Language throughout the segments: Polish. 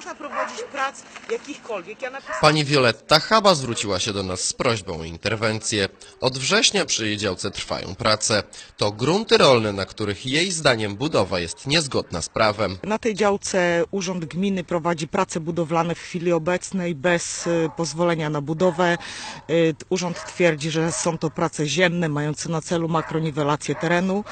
można prowadzić prac jakichkolwiek. Ja napisałam Pani Wioletta Chaba zwróciła się do nas z prośbą o interwencję. Od września przy jej działce trwają prace. To grunty rolne, na których jej zdaniem budowa jest niezgodna z prawem. Na tej działce Urząd Gminy prowadzi prace budowlane w chwili obecnej bez y, pozwolenia na budowę. Y, Urząd twierdzi, że są to prace ziemne mające na celu makroniwelację terenu,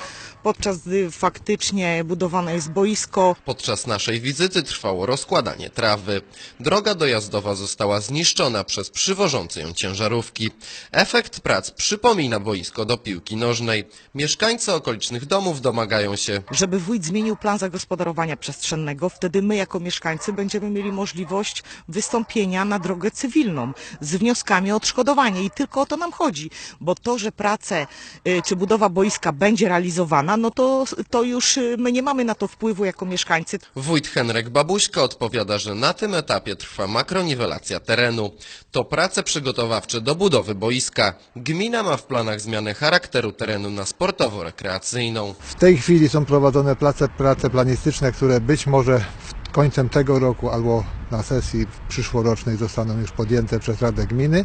podczas gdy faktycznie budowane jest boisko. Podczas naszej wizyty trwało rozkładanie trawy. Droga dojazdowa została zniszczona przez przywożące ją ciężarówki. Efekt prac przypomina boisko do piłki nożnej. Mieszkańcy okolicznych domów domagają się Żeby wójt zmienił plan zagospodarowania przestrzennego, wtedy my jako mieszkańcy będziemy mieli możliwość wystąpienia na drogę cywilną z wnioskami o odszkodowanie i tylko o to nam chodzi, bo to, że prace y, czy budowa boiska będzie realizowana, no to, to już y, my nie mamy na to wpływu jako mieszkańcy. Wójt Henryk Babuśko odpowiada, że na tym etapie trwa makroniwelacja terenu. To prace przygotowawcze do budowy boiska. Gmina ma w planach zmianę charakteru terenu na sportowo-rekreacyjną. W tej chwili są prowadzone prace, prace planistyczne, które być może w końcem tego roku albo na sesji przyszłorocznej zostaną już podjęte przez Radę Gminy.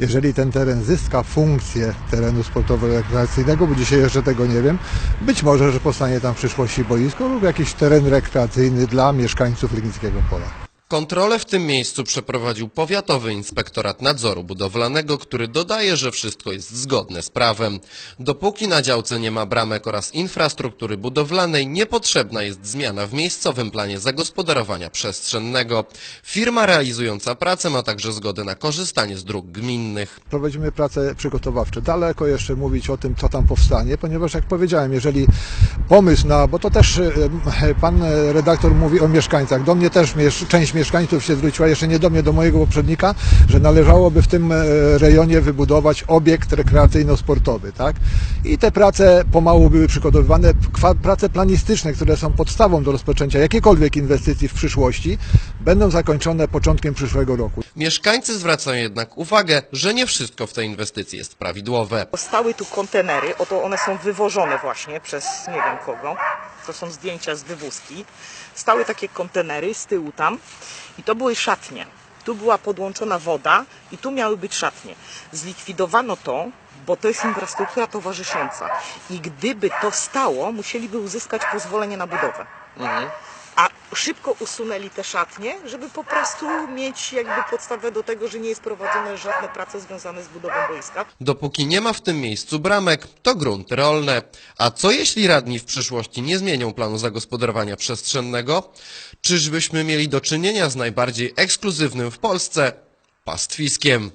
Jeżeli ten teren zyska funkcję terenu sportowo-rekreacyjnego, bo dzisiaj jeszcze tego nie wiem, być może, że powstanie tam w przyszłości boisko lub jakiś teren rekreacyjny dla mieszkańców Legnickiego Pola. Kontrolę w tym miejscu przeprowadził Powiatowy Inspektorat Nadzoru Budowlanego, który dodaje, że wszystko jest zgodne z prawem. Dopóki na działce nie ma bramek oraz infrastruktury budowlanej, niepotrzebna jest zmiana w miejscowym planie zagospodarowania przestrzennego. Firma realizująca pracę ma także zgodę na korzystanie z dróg gminnych. prowadzimy prace przygotowawcze. Daleko jeszcze mówić o tym, co tam powstanie, ponieważ jak powiedziałem, jeżeli pomysł na, bo to też pan redaktor mówi o mieszkańcach, do mnie też część się zwróciła, jeszcze nie do mnie, do mojego poprzednika, że należałoby w tym e, rejonie wybudować obiekt rekreacyjno-sportowy, tak? I te prace pomału były przygotowywane, prace planistyczne, które są podstawą do rozpoczęcia jakiejkolwiek inwestycji w przyszłości, będą zakończone początkiem przyszłego roku. Mieszkańcy zwracają jednak uwagę, że nie wszystko w tej inwestycji jest prawidłowe. Stały tu kontenery, oto one są wywożone właśnie przez nie wiem kogo. To są zdjęcia z wywózki. Stały takie kontenery z tyłu tam i to były szatnie. Tu była podłączona woda i tu miały być szatnie. Zlikwidowano to, bo to jest infrastruktura towarzysząca. I gdyby to stało, musieliby uzyskać pozwolenie na budowę. A szybko usunęli te szatnie, żeby po prostu mieć jakby podstawę do tego, że nie jest prowadzone żadne prace związane z budową boiska. Dopóki nie ma w tym miejscu bramek, to grunty rolne. A co jeśli radni w przyszłości nie zmienią planu zagospodarowania przestrzennego? Czyżbyśmy mieli do czynienia z najbardziej ekskluzywnym w Polsce pastwiskiem?